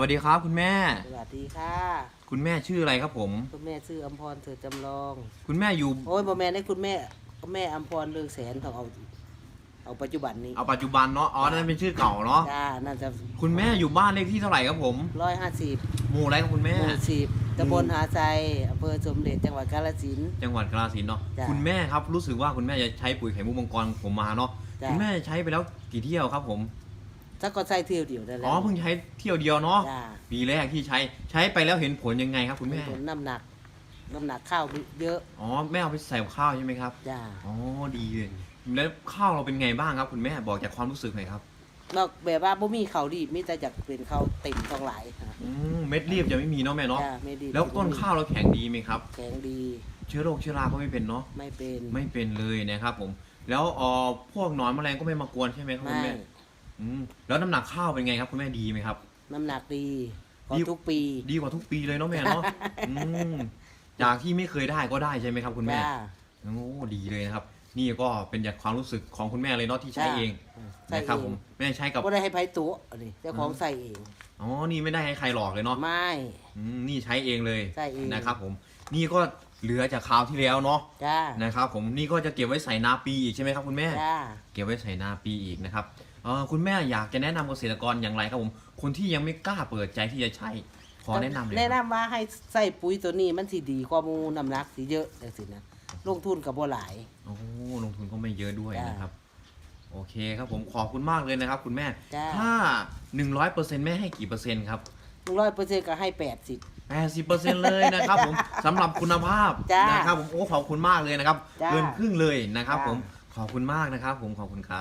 สวัสดีครับคุณแม่ สวัสดีค่ะ คุณแม่ชื่ออะไรครับผม คุณแม่ชื่ออมพรเถิดจำลอง คุณแม่อยู่ โอ้ยบ่แม่ได้คุณแม่แม่อมพรเรืองแสนต้องเอา เอาปัจจุบันนี้เอาปัจจุบันเนาะ อ๋อ นั่นเป็นชื่อเก่าเนาะ จ้าน่าจะคุณแม่อยู่บ้านเลขที่เท่าไหร่ครับผม ร้อยห้าสิบหมู่อะไรครับคุณหแม่มู่สิบตำบลหาไซอำเภอสมเด็จจังหวัดกาฬสินธุ์ จังหวัดกาฬสินธุ์เนาะ จ้ะคุณแม่ครับรู้สึกว่าคุณแม่จะใช้ปุ๋ยไข่มุกมังกรผมมาเนาะ จ้ะ คุณแม่ใช้ไปแล้วกี่เที่ยวครับผม ถ้าก็ใส่เที่ยวเดียวได้แล้วอ๋อเพิ่งใช้เที่ยวเดียวเนาะจ้าปีแรกที่ใช้ใช้ไปแล้วเห็นผลยังไงครับ คุณแม่ ผลน้ำหนัก น้ำหนักข้าวเยอะอ๋อแม่เอาไปใส่กับข้าวใช่ไหมครับจ้าอ๋อดีเลยแล้วข้าวเราเป็นไงบ้างครับคุณแม่บอกจากความรู้สึกหน่อยครับนอกแบบว่าบ่มีเขาวดีมีแต่จากเป็นเขาวเต็มท้องหลายค่ะอืมเม็ดรีบจะไม่มีเนาะแม่เนาะจ้าไม่ดีแล้วต้นข้าวเราแข็งดีไหมครับ แข็งดีเชื้อโรคเชื้อราก็ไม่เป็นเนาะไม่เป็นไม่เป็นเลยนะครับผม แล้วเออพวกหนอนแมลงก็ไม่มากวนใช่ไหมครับคุณไม่แม่ อืมแล้วน้ำหนักข้าวเป็นไงครับคุณแม่ดีไหมครับ น้ำหนักดีกว่าดี ทุกปีดีกว่าทุกปีเลยเนาะแม่เนาะ อืมจากที่ไม่เคยได้ก็ได้ใช่ไหมครับ คุณแม่ จ้าโอ้ดีเลยนะครับ นี่ก็เป็นจากความรู้สึกของคุณแม่เลยเนาะที่ใช้จ้ะเองใส่นะครับเอผมงแม่ใช้กับ ก็ได้ให้ไผตัวอันนี้เจ้าของใส่เองอ๋อ นี่ไม่ได้ให้ใครหลอกเลยเนาะไม่ อืมนี่ใช้เองเลยใช้เอง นะครับ ผม นี่ก็เหลือจากคราวที่แล้วเนาะ จ้านะครับผม นี่ก็จะเก็บไว้ใส่นาปีอีกใช่ไหมครับคุณแม่ จ้า เก็บไว้ใส่นาปีอีกนะครับเออ คุณแม่อยากจะแนะนำเกษตรกรอย่างไรครับผม คนที่ยังไม่กล้าเปิดใจที่จะใช้ขอแนะนำเลยแนะครับนำว่าให้ใส่ปุ๋ยตัวนี้มันสิดีกว่าหมูน้ำหนักสิเยอะจังสินะลงทุนกับบ่หลาย โอ้ลงทุนก็ไม่เยอะด้วยจ้ะนะครับ โอเคครับผมขอบคุณมากเลยนะครับคุณแม่ จ้าถ้า 100%แม่ให้กี่เปอร์เซ็นต์ครับ ร้อยเปอร์เซ็นต์ก็ให้แปดสิบ 80%เลยนะครับผม สำหรับคุณภาพจ้านนะครับผมโอ้ขอบคุณมากเลยนะครับจ้าเกินครึ่งเลยนะครับจ้าผมขอบคุณมากนะครับ ผมขอบคุณครับ